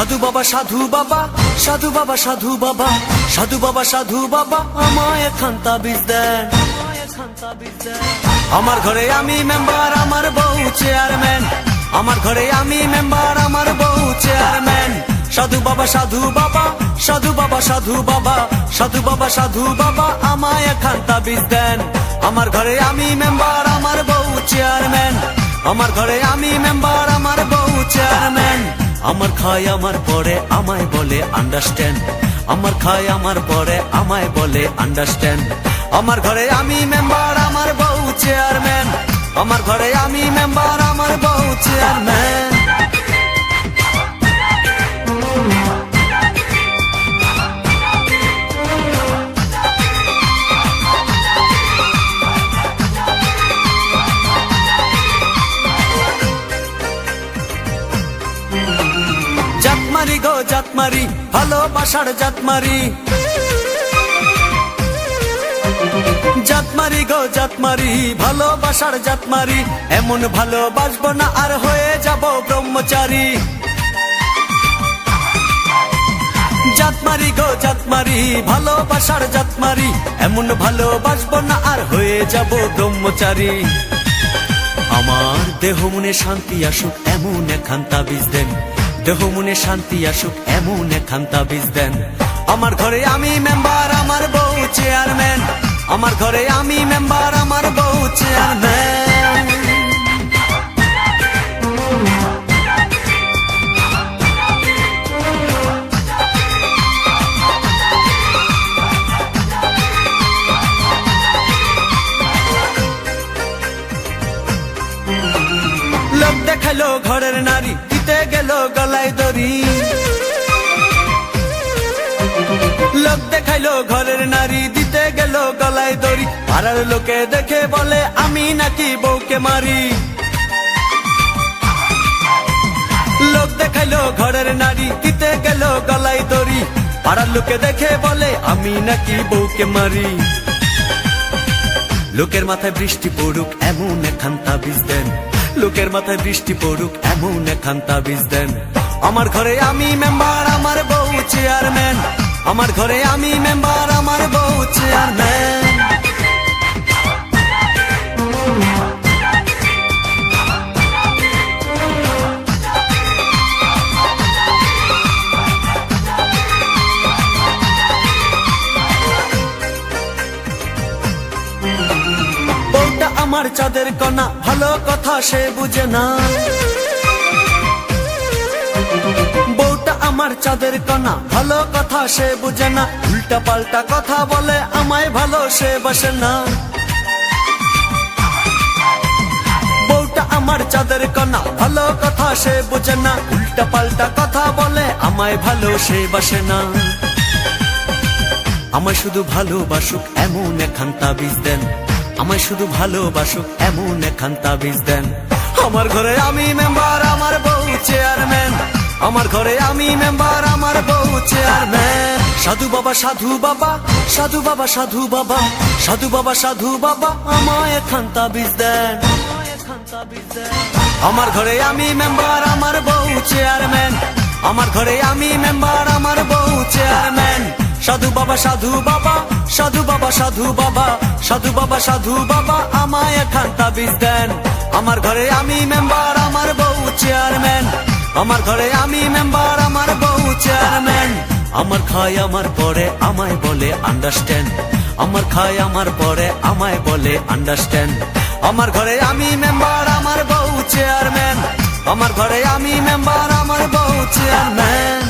সাধু বাবা সাধু বাবা সাধু বাবা সাধু বাবা সাধু বাবা সাধু বাবা আমায় খান্তা বীজ দেন আমার ঘরে আমি মেম্বার আমার বউ চেয়ারম্যান আমার ঘরে আমি মেম্বার আমার বউ চেয়ারম্যান সাধু বাবা সাধু বাবা সাধু বাবা সাধু বাবা সাধু বাবা সাধু বাবা আমায় খান্তা বীজ দেন আমার ঘরে আমি মেম্বার আমার বউ চেয়ারম্যান আমার ঘরে আমি মেম্বার আমার বউ চেয়ারম্যান আমার খায়, আমার পরে আমায় বলে আন্ডারস্ট্যান্ড আমার খায়, আমার পরে আমায় বলে আন্ডারস্ট্যান্ড আমার ঘরে আমি মেম্বার আমার বউ চেয়ারম্যান আমার ঘরে আমি মেম্বার আমার বউ চেয়ারম্যান জাতমারি, ভালোবাসার জাতমারি। জাতমারি গো, জাতমারি, ভালোবাসার জাতমারি। এমন ভালোবাসবো না, আর হয়ে যাব ব্রহ্মচারী। জাতমারি গো, জাতমারি, ভালোবাসার জাতমারি। এমন ভালোবাসবো না, আর হয়ে যাব ব্রহ্মচারী। আমার দেহ মনে শান্তি আসুক, এমন এখান তাবিজ দেন। দেহ মনে শান্তি আসুক, এমন এখান তাবিজ দেন। আমার ঘরে আমি মেম্বার আমার বউ চেয়ারম্যান আমার ঘরে আমি মেম্বার আমার বউ চেয়ারম্যান লোক দেখাল ঘরের নারী দিতে গেল গলায় দড়ি। লোক দেখাইলো ঘরের নারী, দিতে গেল গলায় দড়ি। পাড়ার লোকে দেখে বলে, আমি নাকি বউকে মারি? লোক দেখাইলো ঘরের নারী, দিতে গেল গলায় দড়ি। পাড়ার লোকে দেখে বলে, আমি নাকি বউকে মারি? লোকের মাথায় বৃষ্টি পড়ুক, এমন এখান তাবিজ দেন। লোকের মাথায় বৃষ্টি পড়ুক, এমন এখান তাবিজ দেন। আমার ঘরে আমি মেম্বার আমার বউ চেয়ারম্যান আমার ঘরে আমি মেম্বার আমার বউ চেয়ারম্যান চাঁদের কণা, ভালো কথা সে বুঝে না। বউটা আমার চাঁদের কণা, ভালো কথা সে বুঝে না। উল্টা পাল্টা কথা বলে, আমায় ভালো সে বসে না। বউটা আমার চাঁদের কণা, ভালো কথা সে বুঝে না। উল্টা পাল্টা কথা বলে, আমায় ভালো সে বসে না। আমায় শুধু ভালোবাসুক, এমন এখান তাবিজ দেন। আমায় শুধু ভালোবাসুক এমন এখান তাবিজ দেন। আমার ঘরে আমি মেম্বার আমার বউ চেয়ারম্যান আমার ঘরে আমি মেম্বার আমার বউ চেয়ারম্যান সাধু বাবা সাধু বাবা সাধু বাবা সাধু বাবা। সাধু বাবা সাধু বাবা, আমায় এখান তাবিজ দেন। আমার ঘরে আমি মেম্বার আমার বউ চেয়ারম্যান আমার ঘরে আমি মেম্বার আমার সাধু বাবা সাধু বাবা সাধু বাবা সাধু বাবা সাধু বাবা সাধু বাবা, আমায় এখান তাবিজ দেন। আমার ঘরে আমি মেম্বার আমার বউ চেয়ারম্যান আমার ঘরে আমি মেম্বার আমার বউ চেয়ারম্যান আমার খায়, আমার পরে আমায় বলে আন্ডারস্ট্যান্ড আমার খায়, আমার পরে আমায় বলে আন্ডারস্ট্যান্ড আমার ঘরে আমি মেম্বার আমার বউ চেয়ারম্যান আমার ঘরে আমি মেম্বার আমার বউ চেয়ারম্যান